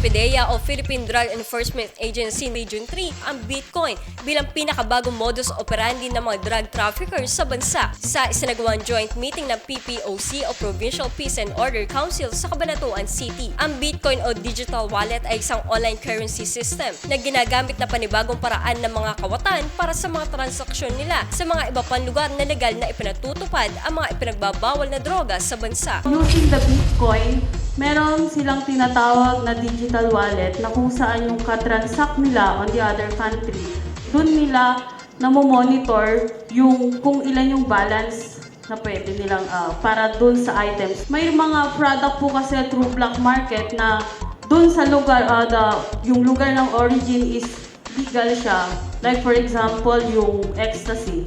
PDEA o Philippine Drug Enforcement Agency Region 3 ang Bitcoin bilang pinakabagong modus operandi ng mga drug traffickers sa bansa sa isinagawang joint meeting ng PPOC o Provincial Peace and Order Council sa Cabanatuan City. Ang Bitcoin o digital wallet ay isang online currency system na ginagamit na panibagong paraan ng mga kawatan para sa mga transaksyon nila sa mga iba pang lugar na legal na ipinatutupad ang mga ipinagbabawal na droga sa bansa. Using the Bitcoin, meron silang tinatawag na digital wallet na kung saan yung katransact nila on the other country, dun nila namomonitor yung kung ilan yung balance na pwede nilang ah, para dun sa items. May mga product po kasi through black market na dun sa lugar, ah, the, yung lugar ng origin is legal siya. Like for example, yung ecstasy.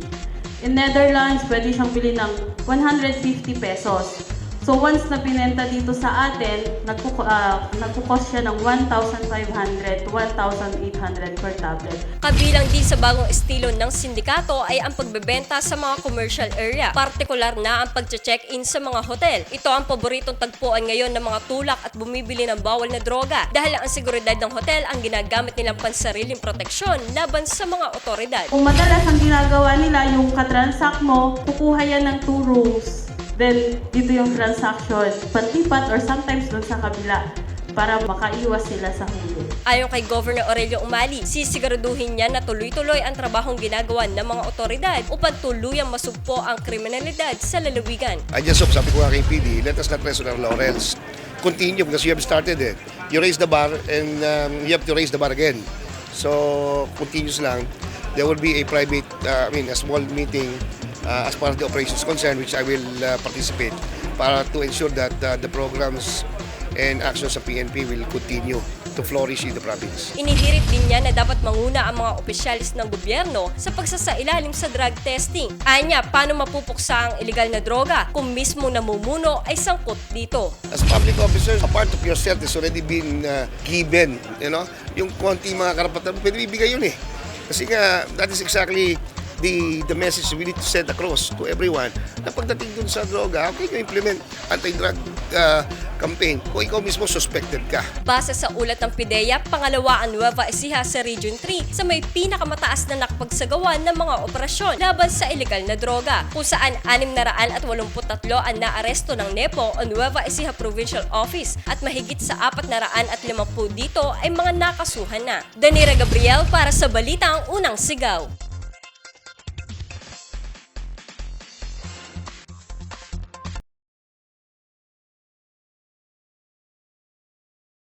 In Netherlands, pwede siyang bilhin ng 150 pesos. So once na pinenta dito sa atin, nagkuko, uh, nagkukos siya ng 1,500 to 1,800 per tablet. Kabilang din sa bagong estilo ng sindikato ay ang pagbebenta sa mga commercial area, partikular na ang pag-check-in sa mga hotel. Ito ang paboritong tagpuan ngayon ng mga tulak at bumibili ng bawal na droga dahil ang seguridad ng hotel ang ginagamit nilang pansariling proteksyon laban sa mga otoridad. Kung madalas ang ginagawa nila, yung katransact mo, kukuha yan ng two rooms. Then, dito yung transaction, panlipat or sometimes doon sa kabila para makaiwas sila sa huli. Ayon kay Governor Aurelio Umali, sisiguraduhin niya na tuloy-tuloy ang trabahong ginagawa ng mga otoridad upang tuluyang masugpo ang kriminalidad sa lalawigan. I just hope, sabi ko nga kay PD, let us not rest on our laurels. Continue because you have started it. You raise the bar and um, you have to raise the bar again. So, continuous lang. There will be a private, uh, I mean, a small meeting uh, as part of the operations concern which I will uh, participate para to ensure that uh, the programs and actions of PNP will continue to flourish in the province. Inihirit din niya na dapat manguna ang mga opisyalis ng gobyerno sa pagsasailalim sa drug testing. Anya, paano mapupuksa ang illegal na droga kung mismo namumuno ay sangkot dito? As public officers, a part of your cert is already been uh, given, you know? Yung konti mga karapatan, pwede ibigay yun eh. Kasi nga, that is exactly the the message we need to send across to everyone na pagdating dun sa droga, okay nyo implement anti-drug uh, campaign kung ikaw mismo suspected ka. Base sa ulat ng PIDEA, pangalawa ang Nueva Ecija sa Region 3 sa may pinakamataas na nakapagsagawa ng mga operasyon laban sa illegal na droga, kung saan 683 ang naaresto ng NEPO o Nueva Ecija Provincial Office at mahigit sa 450 dito ay mga nakasuhan na. Danira Gabriel para sa Balitang Unang Sigaw.